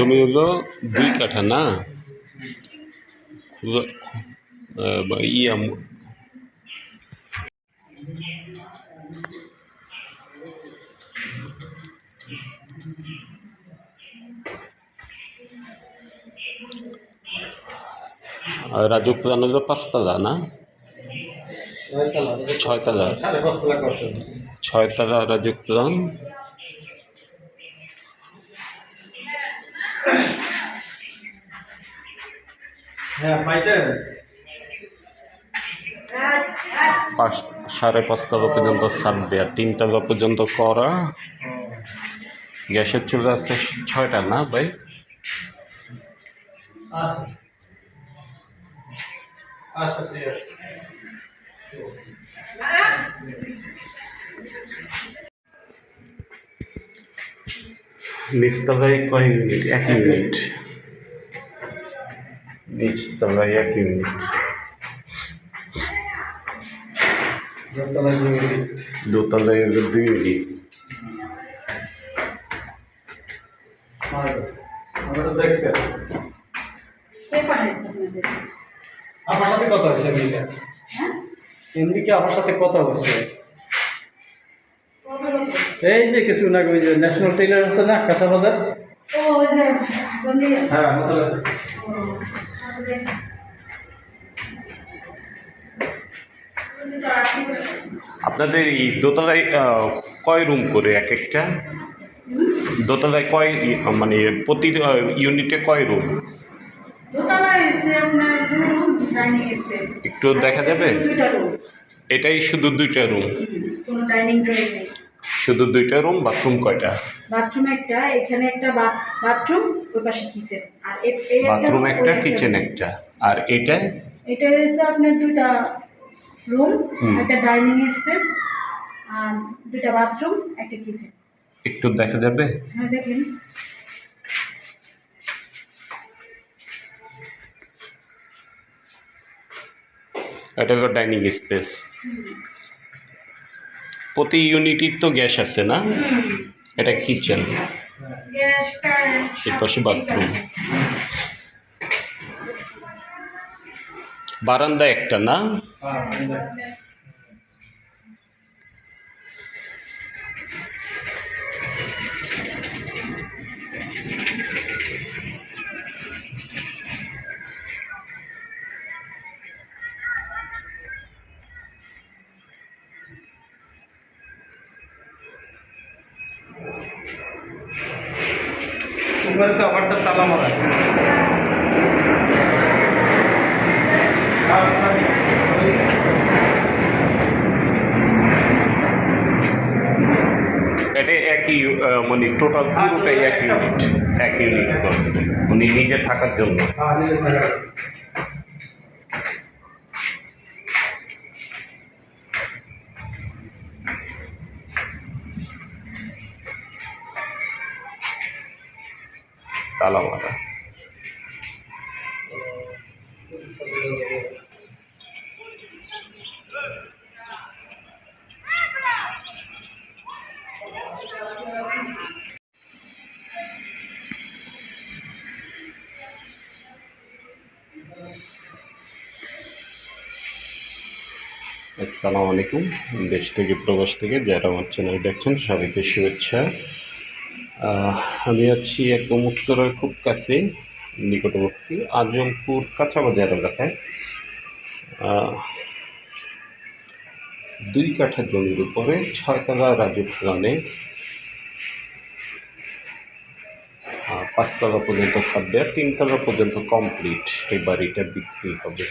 জমি হলো দুই কাঠা না? ইয়া আর রাজু প্রধান হলো পাঁচতলা না? ছয়তলা। ছয়তলা রাজু প্রধান। হ্যাঁ পাঁচ সাড়ে পাঁচতলা পর্যন্ত সাত দেয়া তিনতলা পর্যন্ত করা। গ্যাসের চুলা আছে ছয়টা না ভাই? আচ্ছা। আচ্ছা নিচতলায় কয় ইউনিট এক ইউনিট নিচতলায় এক ইউনিট দোতলা হলো দুই ইউনিট আমরা সাথে কথা হয়েছে হ্যাঁ এমনি কি আমার সাথে কথা হচ্ছে এই যে কিছু না ওই যে ন্যাশনাল টেইলার আছে না কাঁচা বাজার হ্যাঁ আপনাদের এই দোতলায় কয় রুম করে এক একটা? দোতলায় কয় মানে প্রতি ইউনিটে কয় রুম? একটু দেখা যাবে? এটাই শুধু দুইটা রুম। শুধু দুইটা রুম বাথরুম কয়টা? বাথরুম একটা এখানে একটা বাথরুম ওই পাশে কিচেন আর এই বাথরুম একটা কিচেন একটা। আর এটা? এটা হচ্ছে আপনার দুইটা রুম একটা ডাইনিং স্পেস আর দুইটা বাথরুম একটা কিচেন একটু দেখা যাবে? হ্যাঁ দেখেন। এটা হলো ডাইনিং স্পেস প্রতি ইউনিটির তো গ্যাস আছে না? এটা কিচেন বাথরুম বারান্দা একটা না? হ্যাঁ এই দেখ। তো আমারটা তালা মারা। এটা একই মানে টোটাল পুরোটাই এক ইউনিট এক ইউনিট উনি নিজে থাকার জন্য। তালা মারা আসসালামু আলাইকুম। দেশ থেকে প্রবাস থেকে যারা আমার চ্যানেল দেখছেন সবাইকে শুভেচ্ছা। আমি আছি একদম উত্তরের খুব কাছে, নিকটবর্তী, আজমপুর কাঁচা বাজার এলাকায় দুই কাঠা জমির উপরে ছয়তলা রাজস্থানে পাঁচতলা পর্যন্ত সাবদেয়া তিনতলা পর্যন্ত কমপ্লিট এই বাড়িটা বিক্রি হবে।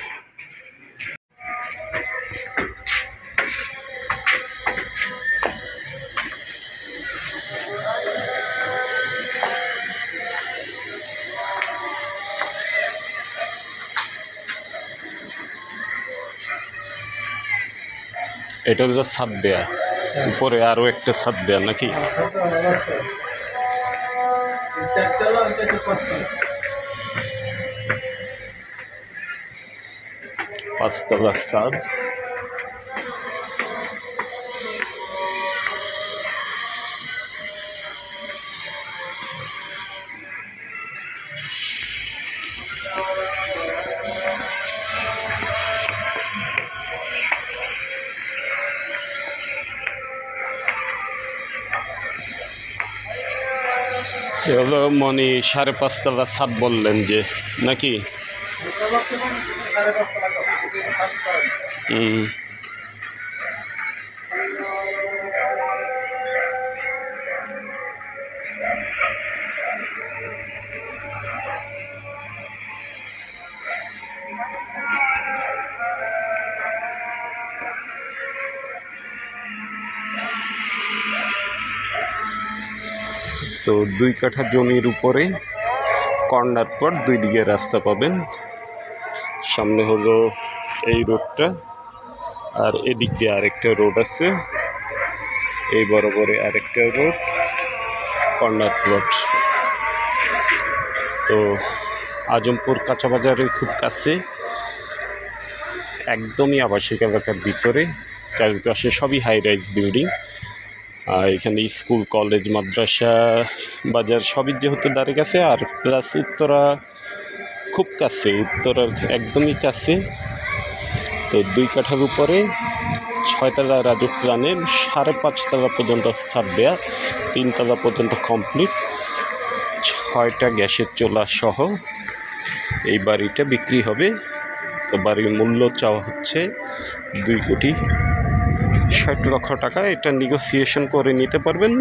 এটা হলো ছাদ দেয়া। উপরে আরও একটা ছাদ দেয়া নাকি? পাঁচতলা ছাদ। মনি সাড়ে পাঁচতলা সাত বললেন যে নাকি? হুম তো দুই কাঠা জমির উপরে কর্নার পর দুই দিকে রাস্তা পাবেন। সামনে হলো এই রোডটা আর এদিক দিয়ে আরেকটা রোড আছে। এই বরাবরে আরেকটা রোড, কর্নার প্লট। তো আজমপুর কাঁচা বাজারের খুব কাছে, একদমই আবাসিক এলাকার ভিতরে, চারিপাশে সবই হাই রাইজ বিল্ডিং এখানে স্কুল, কলেজ, মাদ্রাসা, বাজার সবই যেহেতু দাঁড়িয়ে গেছে আর প্লাস উত্তরা খুব কাছে, উত্তরার একদমই কাছে। তো দুই কাঠার উপরে ছয়তলা রাজু প্ল্যানের সাড়ে পাঁচতলা পর্যন্ত ছাদ দেয়া, তিনতলা পর্যন্ত কমপ্লিট ছয়টা গ্যাসের চোলা সহ এই বাড়িটা বিক্রি হবে। তো বাড়ির মূল্য চাওয়া হচ্ছে দুই কোটি ষাট লক্ষ টাকা এটা নেগোসিয়েশন করে নিতে পারবেন।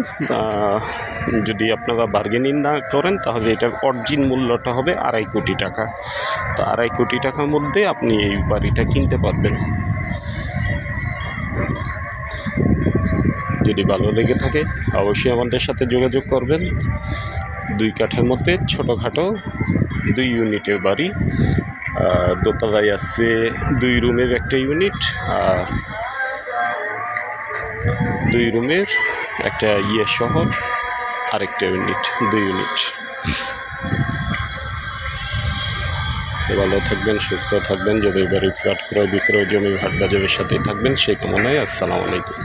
যদি আপনারা বার্গেনিং না করেন, তাহলে এটার অরিজিন মূল্যটা হবে আড়াই কোটি টাকা। তো আড়াই কোটি টাকার মধ্যে আপনি এই বাড়িটা কিনতে পারবেন। যদি ভালো লেগে থাকে, অবশ্যই আমাদের সাথে যোগাযোগ করবেন। দুই কাঠের মধ্যে ছোটোখাটো দুই ইউনিটের বাড়ি। দোতলায় আছে দুই রুমের একটা ইউনিট, আর দুই রুমের, একটা ইয়ে শহর আরেকটা ইউনিট দুই ইউনিট ভালো থাকবেন, সুস্থ থাকবেন জমি বাড়ি ফ্ল্যাট ক্রয় বিক্রয়, জমি ভাট বাজারের সাথেই থাকবেন, সেই কামনায় আসসালামু আলাইকুম।